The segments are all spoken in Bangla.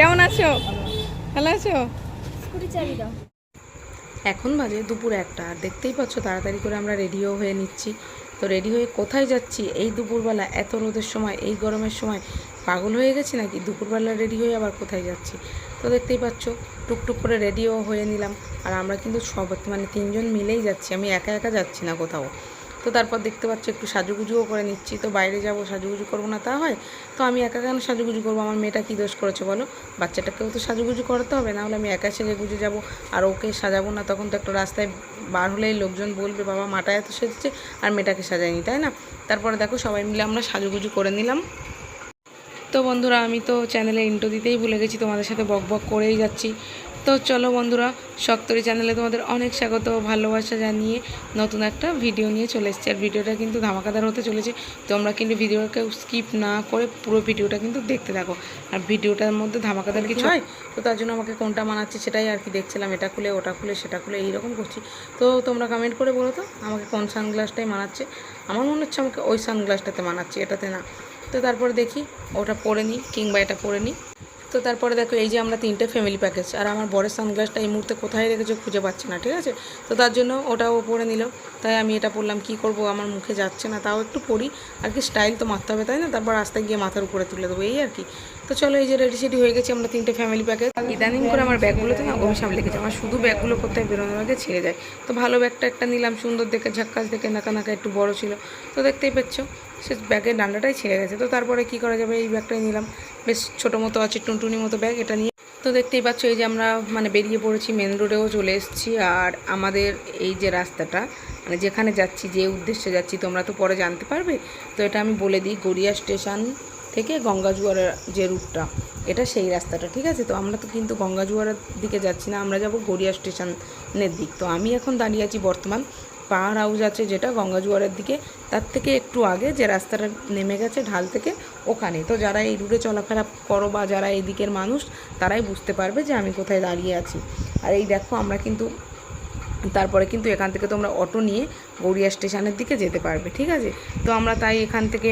কেমন আছো? ভালো আছো? এখন বাজে দুপুর একটা আর দেখতেই পাচ্ছ তাড়াতাড়ি করে আমরা রেডিও হয়ে নিচ্ছি। তো রেডি হয়ে কোথায় যাচ্ছি? এই দুপুরবেলা এত রোদের সময় এই গরমের সময় পাগল হয়ে গেছি নাকি? দুপুরবেলা রেডি হয়ে আবার কোথায় যাচ্ছি? তো দেখতেই পাচ্ছ টুকটুক করে রেডিও হয়ে নিলাম। আর আমরা কিন্তু সব মানে তিনজন মিলেই যাচ্ছি। আমি একা একা যাচ্ছি না কোথাও। তো তারপর দেখতে পাচ্ছি একটু সাজুগুজুও করে নিচ্ছি। তো বাইরে যাব, সাজুগুজু করব না তা হয়। তো আমি একা কেন সাজুগুজু করব? আমার মেয়েটা কী দোষ করেছে বলো? বাচ্চাটাকেও তো সাজুগুজু করতে হবে নাহলে আমি একা সেজে গুজে যাব আর ওকে সাজাবো না। তখন তো একটা রাস্তায় বার হলেই লোকজন বলবে, বাবা, মাটা এত সেজেছে আর মেয়েটাকে সাজায়নি তাই না? তারপরে দেখো সবাই মিলে আমরা সাজুগুজু করে নিলাম। তো বন্ধুরা, আমি তো চ্যানেলে ইন্টো দিতেই ভুলে গেছি, তোমাদের সাথে বক বক করেই যাচ্ছি। তো চলো বন্ধুরা শক্তরি চ্যানেলে তোমাদের অনেক স্বাগত ভালোবাসা জানিয়ে নতুন একটা ভিডিও নিয়ে চলে এসেছি। আর ভিডিওটা কিন্তু ধামাকাদার হতে চলেছে। তোমরা কিন্তু ভিডিওটাকে স্কিপ না করে পুরো ভিডিওটা কিন্তু দেখতে থাকো। আর ভিডিওটার মধ্যে ধামাকাদার কিছু হয়, তো তার জন্য আমাকে কোনটা মানাচ্ছে সেটাই আর কি দেখছিলাম। এটা খুলে, ওটা খুলে, সেটা খুলে, এইরকম করছি। তো তোমরা কমেন্ট করে বলো তো, আমাকে কোন সানগ্লাসটাই মানাচ্ছে? আমার মনে হচ্ছে আমাকে ওই সানগ্লাসটাতে মানাচ্ছে, এটাতে না। তো তারপরে দেখি, ওটা পরে নিই, কিংবা এটা পরে নিই। তো তারপরে দেখো, এই যে আমরা তিনটে ফ্যামিলি প্যাকেজ আর আমার বরের সানগ্লাসটা এই মুহূর্তে কোথায় রেখেছে খুঁজে পাচ্ছি না, ঠিক আছে? তো তার জন্য ওটাও পরে নিল। তাই আমি এটা পরলাম, কি করব? আমার মুখে যাচ্ছে না, তাও একটু পরি। আর কি স্টাইল তো মারতে হবে, তাই না? তারপর রাস্তায় গিয়ে মাথার উপরে তুলে দেবো, এই আর কি। তো চলো, এই যে রেডি সেডি হয়ে গেছি আমরা তিনটে ফ্যামিলি প্যাকেজ ইদানিং করে আমার ব্যাগগুলোতে না অভিশাপ লেগেছে, আমার শুধু ব্যাগগুলো কোথায় বেরোনোর আগে ছেড়ে যায়। তো ভালো ব্যাগটা একটা নিলাম, সুন্দর দেখে ঝাক্কাস দেখে নাকা নাকা একটু বড় ছিল। তো দেখতেই পাচ্ছ সে ব্যাগের ডান্ডাটাই ছেড়ে গেছে। তো তারপরে কি করা যাবে? এই ব্যাগটাই নিলাম। বেশ ছোটো মতো আছে, টুনটুনি মতো ব্যাগ এটা নিয়ে। তো দেখতেই পাচ্ছ, এই যে আমরা মানে বেরিয়ে পড়েছি, মেন রোডেও চলে এসেছি। আর আমাদের এই যে রাস্তাটা মানে যেখানে যাচ্ছি, যে উদ্দেশ্যে যাচ্ছি, তোমরা তো পরে জানতে পারবে। তো এটা আমি বলে দিই, গড়িয়া স্টেশন থেকে গঙ্গাজুয়ারের যে রুটটা, এটা সেই রাস্তাটা, ঠিক আছে? তো আমরা তো কিন্তু গঙ্গাজুয়ারের দিকে যাচ্ছি না, আমরা যাব গড়িয়া স্টেশনের দিক। তো আমি এখন দাঁড়িয়ে আছি বর্তমান পাহাড় হাউস আছে যেটা গঙ্গাজুয়ারের দিকে, তার থেকে একটু আগে যে রাস্তাটা নেমে গেছে ঢাল থেকে ওখানে। তো যারা এই রুটে চলাফেরা করো বা যারা এই দিকের মানুষ, তারাই বুঝতে পারবে যে আমি কোথায় দাঁড়িয়ে আছি। আর এই দেখো আমরা কিন্তু তারপরে কিন্তু এখান থেকে তোমরা অটো নিয়ে গড়িয়া স্টেশনের দিকে যেতে পারবে, ঠিক আছে? তো আমরা তাই এখান থেকে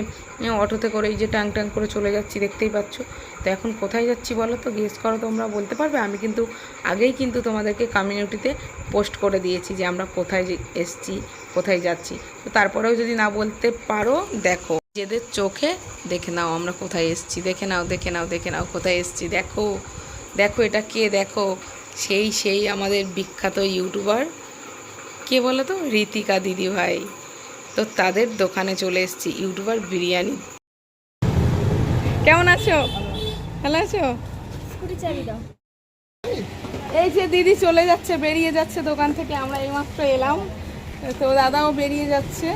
অটোতে করে এই যে ট্যাং ট্যাং করে চলে যাচ্ছি, দেখতেই পাচ্ছ? তো এখন কোথায় যাচ্ছি বলো তো? গেস করো তোমরা, বলতে পারবে? আমি কিন্তু আগেই কিন্তু তোমাদেরকে কমিউনিটিতে পোস্ট করে দিয়েছি যে আমরা কোথায় এসছি, কোথায় যাচ্ছি। তো তারপরেও যদি না বলতে পারো, দেখো। নিজেদের চোখে দেখে নাও আমরা কোথায় এসছি। দেখে নাও দেখে নাও দেখে নাও কোথায় এসছি। দেখো। দেখো এটা কে? দেখো। সেই সেই আমাদের বিখ্যাত ইউটিউবার। কে বলো তো রীতিকা দিদি ভাই। তো তাদের দোকানে চলে এসেছি, ইউটিউবার বিরিয়ানি। কেমন আছো? ভালো আছো? এই যে দিদি চলে যাচ্ছে, বেরিয়ে যাচ্ছে দোকান থেকে, আমরা এইমাত্র এলাম। তো দাদাও বেরিয়ে যাচ্ছে।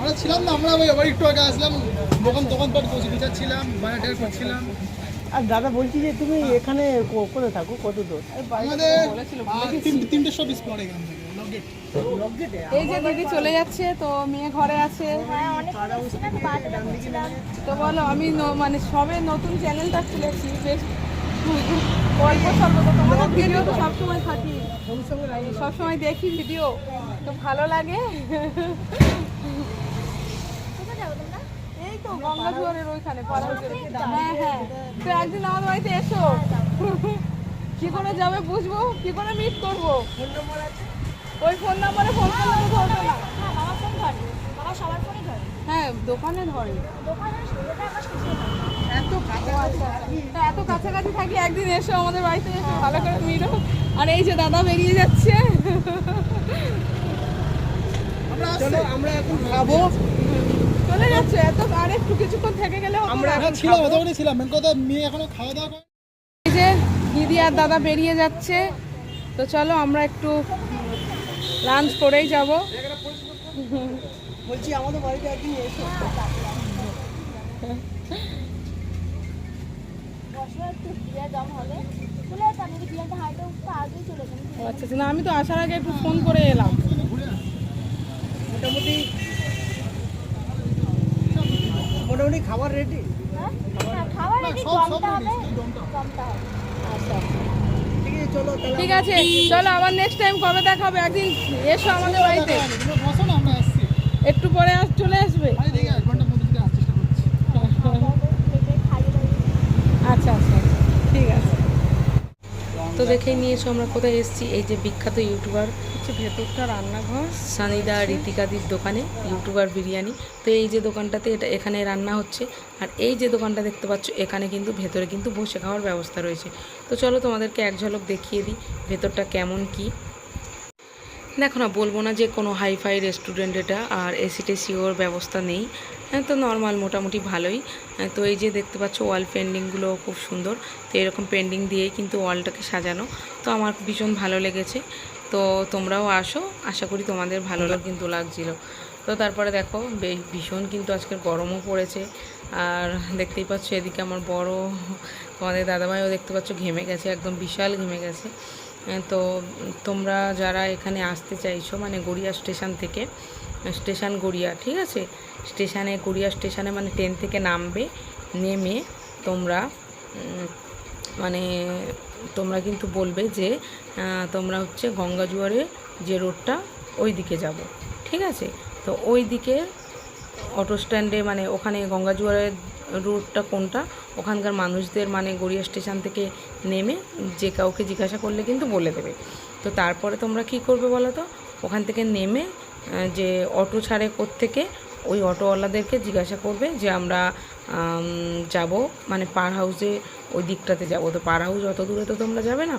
আমরা ছিলাম না, আমরা একটু আগে আসলাম দোকান দোকান পাট বসে বিচারছিলাম বাজার করছিলাম। আর দাদা বলছি যে তুমি এখানে কোথায় থাকো? কত দূর? তিনটে সব স্পট এখান থেকে এই যে দিদি চলে যাচ্ছে তো মেয়ে ঘরে আছে। হ্যাঁ তো বলো আমি ন- মানে সবে নতুন চ্যানেলটা খুলেছি বেশ স্বল্প তো তোমাদের ভিডিও তো সবসময় থাকি। সবসময় দেখি ভিডিও তো ভালো লাগে কোথায় যাব তোমরা এই তো গঙ্গা জোয়ারের ওইখানে হ্যাঁ হ্যাঁ। তো একদিন আমাদের বাড়িতে এসো। কি করে যাবে বুঝব? কি করে মিট করব? ওই ফোন নাম্বারে ফোন করলে ধরবে না। হ্যাঁ মামা ফোন ধরে। মামা সবার ফোনই ধরে। হ্যাঁ দোকানে ধরে। দোকানে সুবিধা আমার কিছু এত কাছাকাছি এত কাছাকাছি থাকি একদিন এসো আমাদের বাড়িতে এসো ভালো করে আর এই যে দাদা বেরিয়ে যাচ্ছে। আমরা আমরা এখন খাব। চলে যাচ্ছে এত আর একটু কিছুক্ষণ থেকে গেলে আমরা না। হ্যাঁ ছিলাম ওখানে ছিলাম মেন কথা মেয়ে এখনও খাওয়া দাওয়া করে এই যে দিদি আর দাদা বেরিয়ে যাচ্ছে তো চলো আমরা একটু লাঞ্চ করেই যাব। বলছি আমাদের বাড়িতে একদিন এসো। আচ্ছা আচ্ছা, না আমি তো আসার আগে একটু ফোন করে এলাম। মোটামুটি মোটামুটি খাবার রেডি হ্যাঁ? হ্যাঁ খাবার রেডি হবে। হবে। আচ্ছা। ঠিক আছে চলো তাহলে ঠিক আছে চলো আবার নেক্সট টাইম কবে দেখা হবে একদিন এসো আমাদের বাড়িতে। একটু পরে আস চলে আসবে আমি দেখি এক ঘণ্টার মধ্যে যদি আসার চেষ্টা করছি পেটে খাইয়ে দাইয়ে আচ্ছা আচ্ছা আচ্ছা। তো দেখেই নিয়েছো আমরা কোথায় এসেছি? এই যে বিখ্যাত ইউটিউবার। হচ্ছে ভেতরটা রান্নাঘর। সানিদা রীতিকাদির দোকানে ইউটিউবার বিরিয়ানি। তো এই যে দোকানটাতে এটা এখানে রান্না হচ্ছে। আর এই যে দোকানটা দেখতে পাচ্ছ এখানে কিন্তু ভেতরে কিন্তু বসে খাওয়ার ব্যবস্থা রয়েছে। তো চলো তোমাদেরকে এক ঝলক দেখিয়ে দিই ভেতরটা কেমন কি। দেখো না বলব না যে কোনো হাইফাই রেস্টুরেন্ট এটা আর এসি টেসি ওর ব্যবস্থা নেই। হ্যাঁ, তো নর্মাল মোটামুটি ভালোই। হ্যাঁ, তো এই যে দেখতে পাচ্ছ ওয়াল পেন্ডিংগুলো খুব সুন্দর। তো এরকম পেন্ডিং দিয়েই কিন্তু ওয়ালটাকে সাজানো। তো আমার ভীষণ ভালো লেগেছে। তো তোমরাও আসো আশা করি তোমাদের ভালো লাগ কিন্তু লাগছিল। তো তারপরে দেখো ভীষণ কিন্তু আজকের গরমও পড়েছে। আর দেখতেই পাচ্ছ এদিকে আমার বড় তোমাদের দাদাভাইও দেখতে পাচ্ছ ঘেমে গেছে একদম বিশাল ঘেমে গেছে। তো তোমরা যারা এখানে আসতে চাইছো মানে গড়িয়া স্টেশন থেকে স্টেশন গড়িয়া, ঠিক আছে? স্টেশনে, গড়িয়া স্টেশনে মানে ট্রেন থেকে নামবে, নেমে তোমরা মানে তোমরা কিন্তু বলবে যে তোমরা হচ্ছে গঙ্গা জুয়ারে যে রোডটা ওই দিকে যাব, ঠিক আছে? তো ওই দিকে অটো স্ট্যান্ডে মানে ওখানে গঙ্গা জুয়ারের রুটটা কোনটা? ওখানকার মানুষদের মানে গড়িয়া স্টেশন থেকে নেমে যে কাউকে জিজ্ঞাসা করলে কিন্তু বলে দেবে। তো তারপরে তোমরা কি করবে বলো তো? ওখান থেকে নেমে যে অটো ছাড়ে থেকে ওই অটোওয়ালাদেরকে জিজ্ঞাসা করবে যে আমরা যাব মানে পার হাউসে ওই দিকটাতে যাব। তো পার হাউস অত দূরে তো তোমরা যাবে না।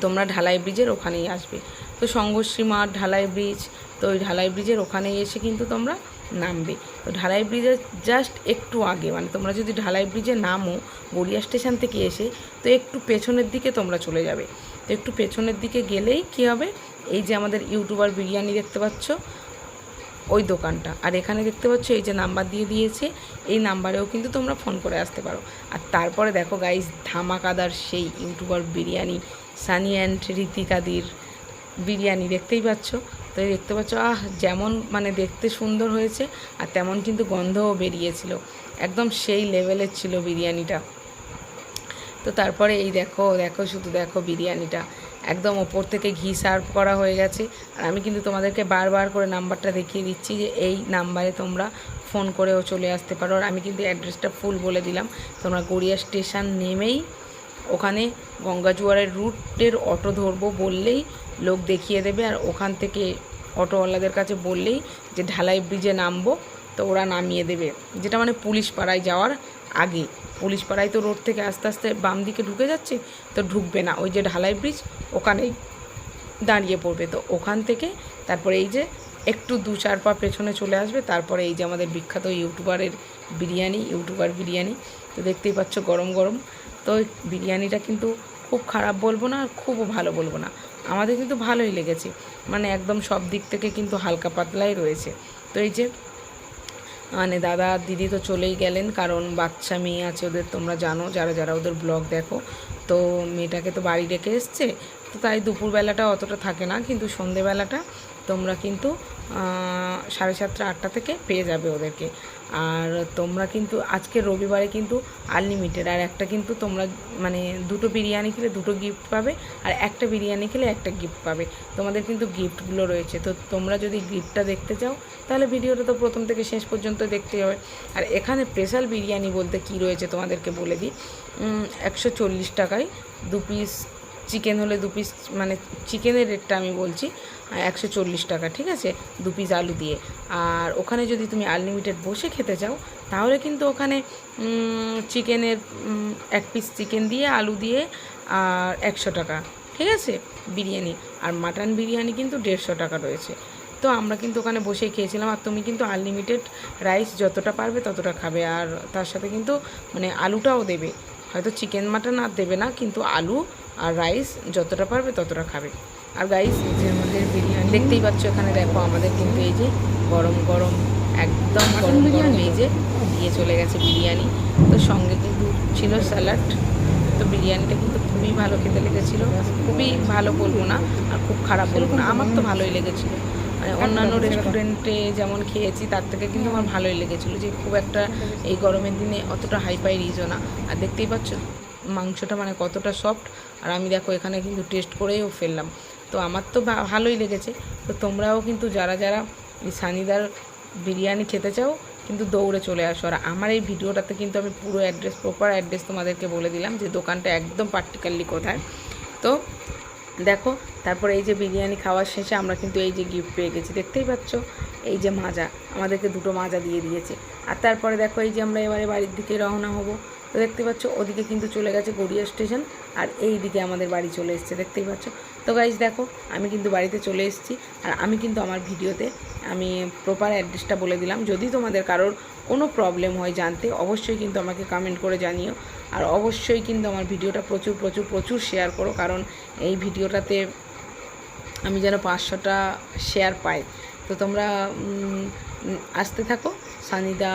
তোমরা ঢালাই ব্রিজের ওখানেই আসবে। তো সংঘর্ষী মাঠ, ঢালাই ব্রিজ, তো ওই ঢালাই ব্রিজের ওখানেই এসে কিন্তু তোমরা নামবে। তো ঢালাই ব্রিজের জাস্ট একটু আগে মানে তোমরা যদি ঢালাই ব্রিজে নামো, গড়িয়া স্টেশন থেকে এসে, তো একটু পেছনের দিকে তোমরা চলে যাবে। তো একটু পেছনের দিকে গেলেই কী হবে? এই যে আমাদের ইউটিউবার বিরিয়ানি দেখতে পাচ্ছ, ওই দোকানটা। আর এখানে দেখতে পাচ্ছ, এই যে নাম্বার দিয়ে দিয়েছে, এই নাম্বারেও কিন্তু তোমরা ফোন করে আসতে পারো। আর তারপরে দেখো গাইস ধামাকাদার সেই ইউটিউবার বিরিয়ানি, সানি অ্যান্ড ঋতিকাদির বিরিয়ানি, দেখতেই পাচ্ছ? তো দেখতে পাচ্ছ, আহ, যেমন মানে দেখতে সুন্দর হয়েছে আর তেমন কিন্তু গন্ধও বেরিয়েছিল। একদম সেই লেভেলের ছিল বিরিয়ানিটা। তো তারপরে এই দেখো দেখো শুধু দেখো বিরিয়ানিটা। একদম ওপর থেকে ঘি সার্ভ করা হয়ে গেছে। আর আমি কিন্তু তোমাদেরকে বারবার করে নাম্বারটা দেখিয়ে দিচ্ছি যে এই নাম্বারে তোমরা ফোন করেও চলে আসতে পারো। আর আমি কিন্তু অ্যাড্রেসটা ফুল বলে দিলাম। তোমরা গড়িয়া স্টেশন নেমেই ওখানে গঙ্গাজুয়ারের রুটের অটো ধরবো বললেই লোক দেখিয়ে দেবে আর ওখান থেকে অটোওয়ালাদের কাছে বললেই যে ঢালাই ব্রিজে নামবো, তো ওরা নামিয়ে দেবে। যেটা মানে পুলিশ পাড়ায় যাওয়ার আগে। পুলিশ পাড়ায় তো রোড থেকে আস্তে আস্তে বাম দিকে ঢুকে যাচ্ছে, তো ঢুকবে না। ওই যে ঢালাই ব্রিজ, ওখানেই দাঁড়িয়ে পড়বে। তো ওখান থেকে তারপরে এই যে একটু দু চার পা পেছনে চলে আসবে, তারপরে এই যে আমাদের বিখ্যাত ইউটিউবারের বিরিয়ানি, ইউটিউবার বিরিয়ানি, তো দেখতেই পাচ্ছ গরম গরম। তো বিরিয়ানিটা কিন্তু খুব খারাপ বলব না, আর খুবও ভালো বলব না। আমাদের কিন্তু ভালোই লেগেছে। মানে একদম সব দিক থেকে কিন্তু হালকা পাতলাই রয়েছে। তো এই যে মানে দাদা, দিদি তো চলেই গেলেন, কারণ বাচ্চা মেয়ে আছে ওদের তোমরা জানো, যারা যারা ওদের ব্লগ দেখো। তো মেয়েটাকে তো বাড়ি রেখে এসছে তো তাই দুপুরবেলাটা অতটা থাকে না, কিন্তু সন্ধেবেলাটা তোমরা কিন্তু সাড়ে সাতটা, আটটা থেকে পেয়ে যাবে ওদেরকে। আর তোমরা কিন্তু, আজকে রবিবারে কিন্তু আনলিমিটেড আর একটা কিন্তু তোমরা মানে দুটো বিরিয়ানি খেলে দুটো গিফট পাবে, আর একটা বিরিয়ানি খেলে একটা গিফট পাবে। তোমাদের কিন্তু গিফটগুলো রয়েছে। তো তোমরা যদি গিফটটা দেখতে চাও, তাহলে ভিডিওটা তো প্রথম থেকে শেষ পর্যন্ত দেখতে হবে। আর এখানে স্পেশাল বিরিয়ানি বলতে কি রয়েছে তোমাদেরকে বলে দিই। একশো চল্লিশ টাকায় দু পিস চিকেন হলে দু পিস মানে চিকেনের রেটটা আমি বলছি একশো চল্লিশ টাকা, ঠিক আছে? দু পিস আলু দিয়ে। আর ওখানে যদি তুমি আনলিমিটেড বসে খেতে চাও, তাহলে কিন্তু ওখানে চিকেনের এক পিস চিকেন দিয়ে, আলু দিয়ে, আর একশো টাকা, ঠিক আছে? বিরিয়ানি। আর মাটন বিরিয়ানি কিন্তু দেড়শো টাকা রয়েছে। তো আমরা কিন্তু ওখানে বসেই খেয়েছিলাম, আর তুমি কিন্তু আনলিমিটেড রাইস যতটা পারবে ততটা খাবে। আর তার সাথে কিন্তু মানে আলুটাও দেবে। হয়তো চিকেন মাটন আর দেবে না, কিন্তু আলু আর রাইস যতটা পারবে ততটা খাবে। আর গাইস যে আমাদের বিরিয়ানি দেখতেই পাচ্ছ এখানে দেখো আমাদের কিন্তু এই যে গরম গরম একদম গরম গরম এই যে দিয়ে চলে গেছে বিরিয়ানি। তো সঙ্গে কিন্তু ছিল স্যালাড তো বিরিয়ানিটা কিন্তু খুবই ভালো খেতে লেগেছিলো। খুবই ভালো বলব না আর খুব খারাপ বলব না। আমার তো ভালোই লেগেছিলো। মানে অন্যান্য রেস্টুরেন্টে যেমন খেয়েছি তার থেকে কিন্তু আমার ভালোই লেগেছিলো। যে খুব একটা এই গরমের দিনে অতটা হাই পাই রিজও না। আর দেখতেই পাচ্ছ মাংসটা মানে কতটা সফট আর আমি দেখো এখানে কিন্তু টেস্ট করেও ফেললাম। তো আমার তো ভালোই লেগেছে। তো তোমরাও কিন্তু যারা যারা সানিদার বিরিয়ানি খেতে চাও, কিন্তু দৌড়ে চলে আসো। আর আমার এই ভিডিওটাতে কিন্তু আমি পুরো অ্যাড্রেস প্রপার অ্যাড্রেস তোমাদেরকে বলে দিলাম যে দোকানটা একদম পার্টিকুলারলি কোথায়। তো দেখো, তারপরে এই যে বিরিয়ানি খাওয়ার শেষে আমরা কিন্তু এই যে গিফট পেয়ে গেছি। দেখতেই পাচ্ছ? এই যে মাজা, আমাদেরকে দুটো মাজা দিয়ে দিয়েছে। আর তারপরে দেখো, এই যে আমরা এবারে বাড়ির দিকে রওনা হব। তো দেখতে পাচ্ছ, ওদিকে কিন্তু চলে গেছে গড়িয়া স্টেশন আর এই দিকে আমাদের বাড়ি চলে এসছে, দেখতেই পাচ্ছ। তো গাইজ দেখো, আমি কিন্তু বাড়িতে চলে এসেছি আর আমি কিন্তু আমার ভিডিওতে আমি প্রপার অ্যাড্রেসটা বলে দিলাম। যদি তোমাদের কারোর কোনো প্রবলেম হয় জানতে, অবশ্যই কিন্তু আমাকে কমেন্ট করে জানিও। আর অবশ্যই কিন্তু আমার ভিডিওটা প্রচুর প্রচুর প্রচুর শেয়ার করো, কারণ এই ভিডিওটাতে আমি যেন পাঁচশোটা শেয়ার পাই। তো তোমরা আসতে থাকো। সানিদা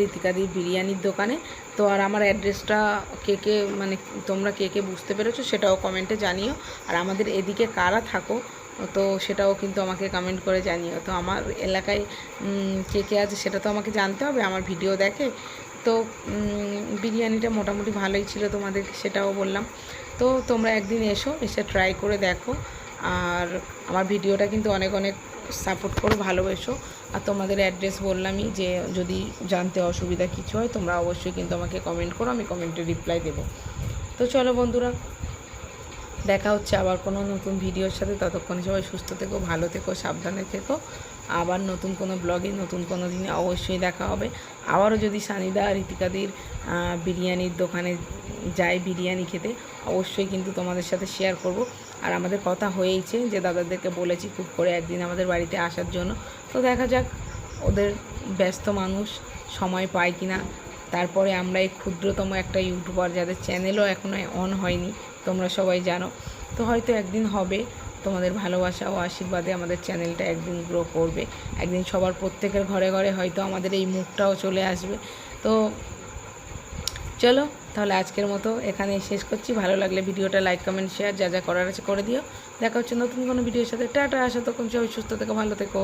রীতিকাদি বিরিয়ানির দোকানে। তো আর আমার অ্যাড্রেসটা কে কে মানে তোমরা কে কে বুঝতে পেরেছ সেটাও কমেন্টে জানিও। আর আমাদের এদিকে কারা থাকো, তো সেটাও কিন্তু আমাকে কমেন্ট করে জানিও। তো আমার এলাকায় কে কে আছে সেটা তো আমাকে জানতে হবে, আমার ভিডিও দেখে। তো বিরিয়ানিটা মোটামুটি ভালোই ছিল তোমাদের সেটাও বললাম। তো তোমরা একদিন এসো, এসে ট্রাই করে দেখো। আর আমার ভিডিওটা কিন্তু অনেক অনেক সাপোর্ট করো ভালোবেসো। আর তোমাদের অ্যাড্রেস বললামই যে যদি জানতে অসুবিধা কিছু হয় তোমরা অবশ্যই কিন্তু আমাকে কমেন্ট করো আমি কমেন্টে রিপ্লাই দেবো। তো চলো বন্ধুরা দেখা হচ্ছে আবার কোনো নতুন ভিডিওর সাথে। ততক্ষণ সবাই সুস্থ থেকো ভালো থেকো সাবধানে থেকো। আবার নতুন কোনো ব্লগে নতুন কোনো দিনে অবশ্যই দেখা হবে। আবারও যদি সানিদা রীতিকাদির আহ, বিরিয়ানির দোকানে যাই বিরিয়ানি খেতে অবশ্যই কিন্তু তোমাদের সাথে শেয়ার করব। আর আমাদের কথা হয়েইছে যে দাদাদেরকে বলেছি খুব করে একদিন আমাদের বাড়িতে আসার জন্য। তো দেখা যাক ওদের ব্যস্ত মানুষ সময় পায় কিনা। তারপরে আমরা এই ক্ষুদ্রতম একটা ইউটিউবার যাদের চ্যানেলও এখনও অন হয়নি, তোমরা সবাই জানো। তো হয়তো একদিন হবে তোমাদের ভালোবাসা ও আশীর্বাদে আমাদের চ্যানেলটা একদিন গ্রো করবে। একদিন সবার প্রত্যেকের ঘরে ঘরে হয়তো আমাদের এই মুখটাও চলে আসবে। তো চলো, তাহলে আজকের মতো এখানে শেষ করছি। ভালো লাগলে ভিডিওটা লাইক কমেন্ট শেয়ার যা যা করার আছে করে দিও। দেখা হচ্ছে নতুন কোনো ভিডিওর সাথে। টাটা আসা তখন সবাই সুস্থ থেকো, ভালো থেকো।